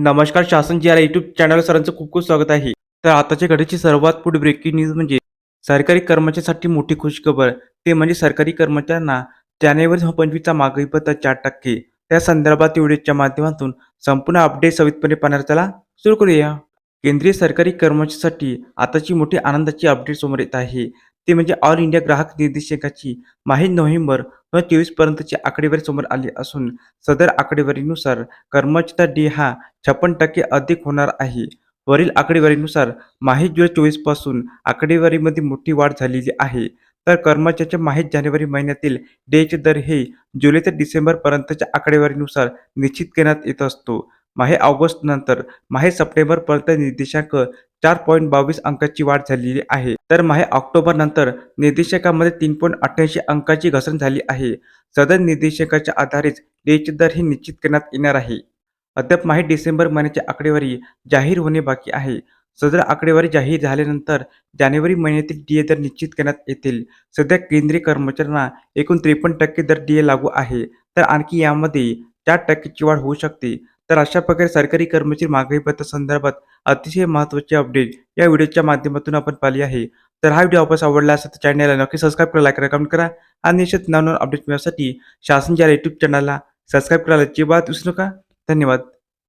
नमस्कार शासन जी our YouTube channel सरांचं खूप खूप स्वागत आहे. तर आताच्या घडीची सर्वात पुढे ब्रेकिंग न्यूज म्हणजे सरकारी कर्मचाऱ्यांसाठी मोठी खुशखबर. ते म्हणजे सरकारी कर्मचाऱ्यांना जानेवारी पंचवीसचा मागणी पत्र चार टक्के. त्या संदर्भात व्हिडिओच्या माध्यमातून संपूर्ण अपडेट सवितपणे पाहणार त्याला सुरू करूया. केंद्रीय सरकारी कर्मचाऱ्यांसाठी आताची मोठी आनंदाची अपडेट समोर येत आहे. ते म्हणजे ऑल इंडिया ग्राहक निर्देशकाची माहीत नोव्हेंबर दोन हजार पर्यंतची आकडेवारी समोर आली असून सदर आकडेवारीनुसार कर्मचाऱ्याचा डी हा छप्पन टक्के अधिक होणार आहे. वरील आकडेवारीनुसार माहीत जुलै चोवीसपासून आकडेवारीमध्ये मोठी वाढ झालेली आहे. तर कर्मचाऱ्याच्या माहीत जानेवारी महिन्यातील डेचे दर हे जुलै ते डिसेंबर पर्यंतच्या आकडेवारीनुसार निश्चित करण्यात येत असतो. माहे ऑगस्ट नंतर माहे सप्टेंबर पर्यंत निर्देशांक चार पॉईंट बावीस अंकाची वाढ झालेली आहे. तर माहे ऑक्टोबर नंतर निर्देशकामध्ये तीन पॉईंट अठ्ठ्याऐंशी अंकाची घसरण झाली आहे. सदर निर्देशकाच्या आधारेच डेचे दर हे निश्चित करण्यात येणार आहे. अद्याप माहे डिसेंबर महिन्याची आकडेवारी जाहीर होणे बाकी आहे. सदर आकडेवारी जाहीर झाल्यानंतर जानेवारी महिन्यातील डीए दर निश्चित करण्यात येतील. सध्या केंद्रीय कर्मचाऱ्यांना एकूण त्रेपन्न टक्के दर डीए लागू आहे. तर आणखी यामध्ये चार टक्केची वाढ होऊ शकते. तर अशा प्रकारे सरकारी कर्मचारी महागाई भत्ता संदर्भात अतिशय महत्त्वाची अपडेट या व्हिडिओच्या माध्यमातून आपण पाहिली आहे. तर हा व्हिडिओ आपण आवडला असेल तर चॅनलला नक्की सबस्क्राईब करा लाईक करा कमेंट करा आणि निश्चित नवनवीन अपडेट मिळवण्यासाठी शासनच्या या यूट्यूब चॅनलला सबस्क्राईब करायला अजिबात विसरू नका. धन्यवाद.